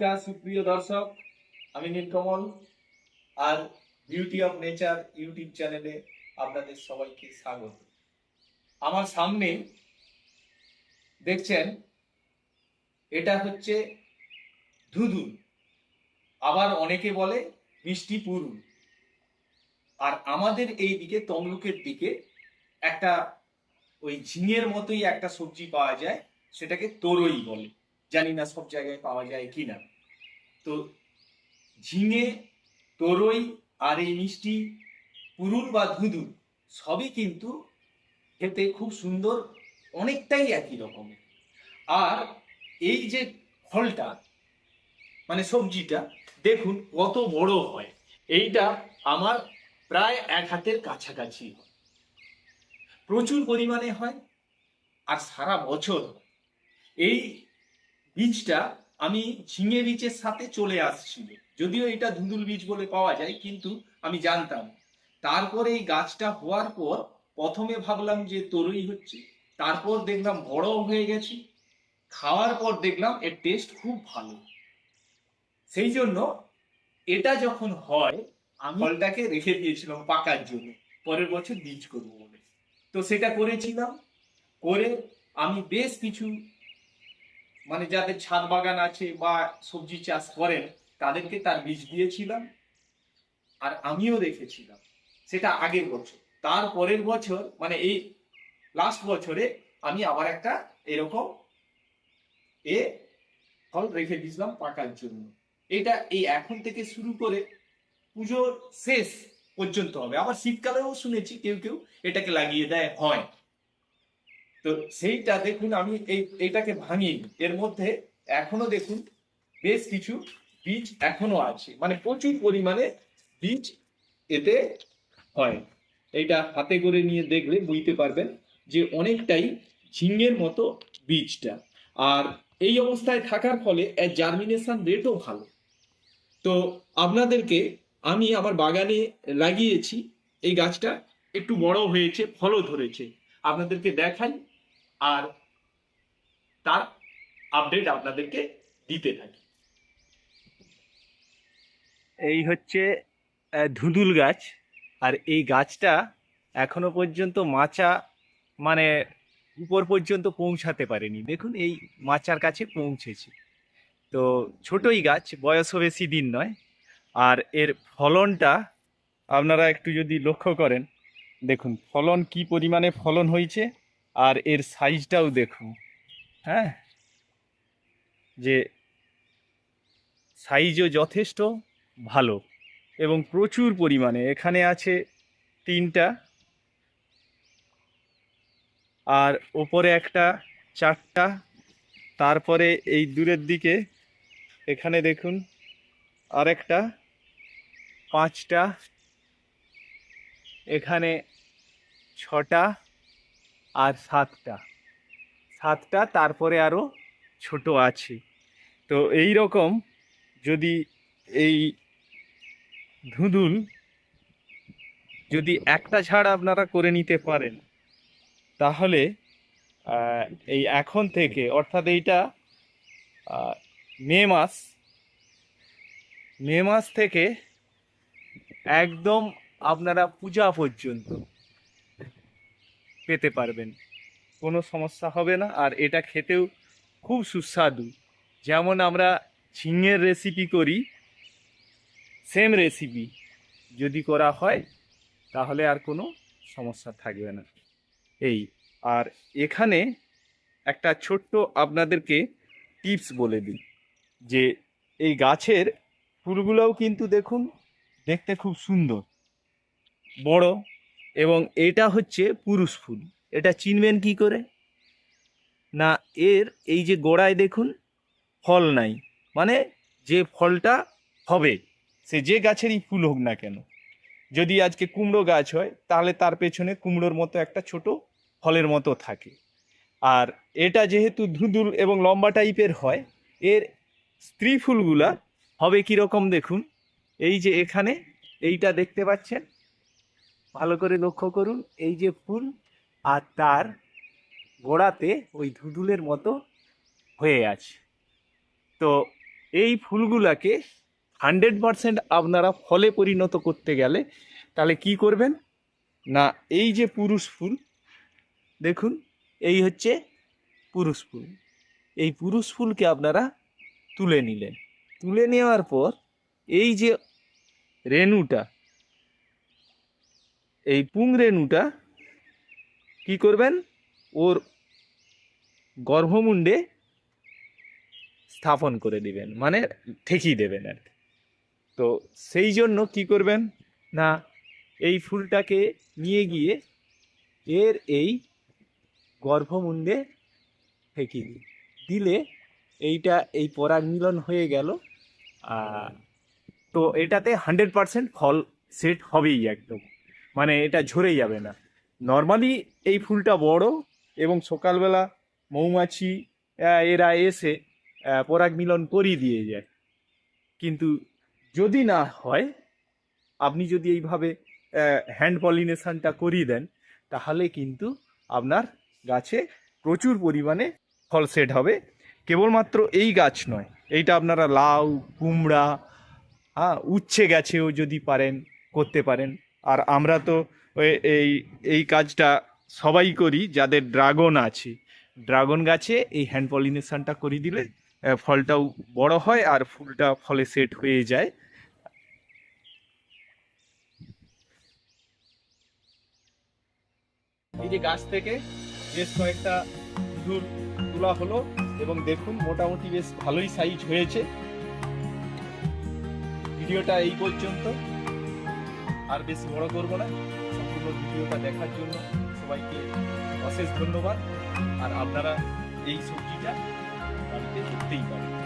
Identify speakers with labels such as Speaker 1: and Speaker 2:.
Speaker 1: নমস্কার, সুপ্রিয় দর্শক, আমি নীলকমল আর বিউটি অফ নেচার ইউটিউব চ্যানেলে আপনাদের সবাইকে স্বাগত। আমার সামনে দেখছেন, এটা হচ্ছে ধুধুল আবার অনেকে বলে মিষ্টি পুরুল। আর আমাদের এই দিকে তমলুকের দিকে একটা ওই ঝিঙের মতোই একটা সবজি পাওয়া যায়, সেটাকে তরই বলে। জানি না সব জায়গায় পাওয়া যায় কি না তো ঝিঙে, তরই আর এই মিষ্টি, পুরুল বা ধুধুল সবই কিন্তু খেতে খুব সুন্দর, অনেকটাই একই রকমের। আর এই যে ফলটা মানে সবজিটা, দেখুন কত বড় হয়। এইটা আমার প্রায় এক হাতের কাছাকাছি হয়। প্রচুর পরিমাণে হয় আর সারা বছর। এই বীজটা আমি ঝিঙে বীজের সাথে চলে আসছিল। যদিও এটা ধুন্দুল বীজ বলে পাওয়া যায়, কিন্তু আমি জানতাম। তারপরে এই গাছটা হওয়ার পর প্রথমে ভাবলাম যে তরুই হচ্ছে। তারপর দেখলাম বড় হয়ে গেছে। খাওয়ার পর দেখলাম এর টেস্ট খুব ভালো। সেই জন্য এটা যখন হয়, আমি ফলটাকে রেখে দিয়েছিলাম পাকার জন্য। পরের বছর বীজ করব বলে। তো সেটা করেছিলাম। করে আমি বেশ কিছু মানে যাদের ছাদ বাগান আছে বা সবজি চাষ করেন, তাদেরকে তার বীজ দিয়েছিলাম আর আমিও রেখেছিলাম। সেটা আগের বছর। তার পরের বছর মানে এই লাস্ট বছরে আমি আবার একটা এরকম এ ফল রেখে দিয়েছিলাম পাকার জন্য। এটা এই এখন থেকে শুরু করে পুজোর শেষ পর্যন্ত হবে। আবার শীতকালেও শুনেছি কেউ কেউ এটাকে লাগিয়ে দেয়, হয়। তো সেইটা দেখুন, আমি এই, এটাকে ভাঙি এর মধ্যে এখনও দেখুন, বেশ কিছু বীজ এখনও আছে। মানে প্রচুর পরিমাণে বীজ এতে হয়। এইটা হাতে করে নিয়ে দেখলে বুঝতে পারবেন যে অনেকটাই ঝিঙ্গের মতো বীজটা। আর এই অবস্থায় থাকার ফলে জার্মিনেশন রেটও ভালো। তো আপনাদেরকে আমি আমার বাগানে লাগিয়েছি। এই গাছটা একটু বড় হয়েছে, ফলও ধরেছে। আপনাদেরকে দেখাই আর তার আপডেট আপনাদেরকে দিতে থাকি। এই হচ্ছে ধুঁদুল গাছ। আর এই গাছটা এখনও পর্যন্ত মাচা মানে উপর পর্যন্ত পৌঁছাতে পারেনি। দেখুন, এই মাচার কাছে পৌঁছেছে। তো ছোটই গাছ বয়সও বেশি দিন নয়। আর এর ফলনটা আপনারা একটু যদি লক্ষ্য করেন, দেখুন, ফলন কি পরিমাণে ফলন হয়েছে। আর এর সাইজটাও দেখুন হ্যাঁ? যে সাইজও যথেষ্ট, ভালো এবং প্রচুর পরিমাণে। এখানে আছে তিনটা আর ওপরে একটা, চারটা। তারপরে এই দূরের দিকে, এখানে দেখুন, আরেকটা, পাঁচটা। এখানে ছটা। আর সাতটা। সাতটা, তারপরে আরও ছোট আছে। তো এই রকম যদি এই ধুঁদুল যদি একটা ঝাড় আপনারা করে নিতে পারেন, তাহলে এই এখন থেকে, অর্থাৎ এইটা মে মাস মে মাস থেকে একদম আপনারা পূজা পর্যন্ত পেতে পারবেন। কোনো সমস্যা হবে না, আর এটা খেতেও খুব সুস্বাদু। যেমন আমরা ঝিঙের রেসিপি করি সেম রেসিপি যদি করা হয়, তাহলে আর কোনো সমস্যা থাকবে না। এই, আর এখানে একটা ছোট্ট আপনাদেরকে টিপস বলে দিই, যে এই গাছের ফুলগুলোও কিন্তু দেখুন, দেখতে খুব সুন্দর। বড় এবং এটা হচ্ছে পুরুষ ফুল। এটা চিনবেন কি করে? না, এর এই যে গোড়ায় দেখুন, ফল নাই। মানে যে ফলটা হবে, সে যে গাছেরই ফুল হোক না কেন। যদি আজকে কুমড়ো গাছ হয়, তাহলে তার পেছনে কুমড়োর মতো একটা ছোট ফলের মতো থাকে। আর এটা যেহেতু ধুঁদুল এবং লম্বা টাইপের হয়, এর স্ত্রী ফুলগুলা হবে কীরকম দেখুন? এই যে এখানে, এইটা দেখতে পাচ্ছেন? ভালো করে লক্ষ্য করুন, এই যে ফুল আর তার গোড়াতে ওই ধুঁদুলের মতো হয়ে আছে। তো এই ফুলগুলাকে হান্ড্রেড পারসেন্ট আপনারা ফলে পরিণত করতে গেলে তাহলে কি করবেন? না, এই যে পুরুষ ফুল, দেখুন, এই হচ্ছে পুরুষ ফুল। এই পুরুষ ফুলকে আপনারা তুলে নিলেন। তুলে নেওয়ার পর এই যে রেণুটা এই পুং রেণুটা কি করবেন? ওর গর্ভমুণ্ডে স্থাপন করে দিবেন মানে ঠেকিয়ে দেবেন আর তো সেই জন্য কি করবেন? না, এই ফুলটাকে নিয়ে গিয়ে এর এই গর্ভমুণ্ডে ঠেকিয়ে দিই। দিলে এইটা, এই পরাগ মিলন হয়ে গেল তো এটাতে হান্ড্রেড পারসেন্ট ফল সেট হবেই একদম। মানে এটা ঝরে যাবে না। নর্মালি এই ফুলটা বড় এবং সকালবেলা মৌমাছি এরা এসে পরাগ মিলন করিয়ে দিয়ে যায়। কিন্তু যদি না হয়, আপনি যদি এইভাবে হ্যান্ড পলিনেশনটা করিয়ে দেন, তাহলে কিন্তু আপনার গাছে প্রচুর পরিমাণে ফল সেট হবে। কেবলমাত্র এই গাছ নয়, এইটা আপনারা লাউ, কুমড়া হ্যাঁ উচ্ছে গাছেও যদি পারেন, করতে পারেন। আর আমরা তো এই এই কাজটা সবাই করি, যাদের ড্রাগন আছে। ড্রাগন গাছে এই হ্যান্ড পলিনেশনটা করে দিলে ফলটাও বড় হয় আর ফুলটা ফলে সেট হয়ে যায়। এই যে গাছ থেকে বেশ কয়েকটা ইঁদুর তোলা হলো এবং দেখুন মোটামুটি বেশ ভালোই সাইজ হয়েছে। ভিডিওটা এই পর্যন্ত। আর বেশি বড় করব না। সম্পূর্ণ ভিডিওটা দেখার জন্য সবাইকে অশেষ ধন্যবাদ। আর আপনারা এই সবজিটা বাড়িতে করতেই পারেন।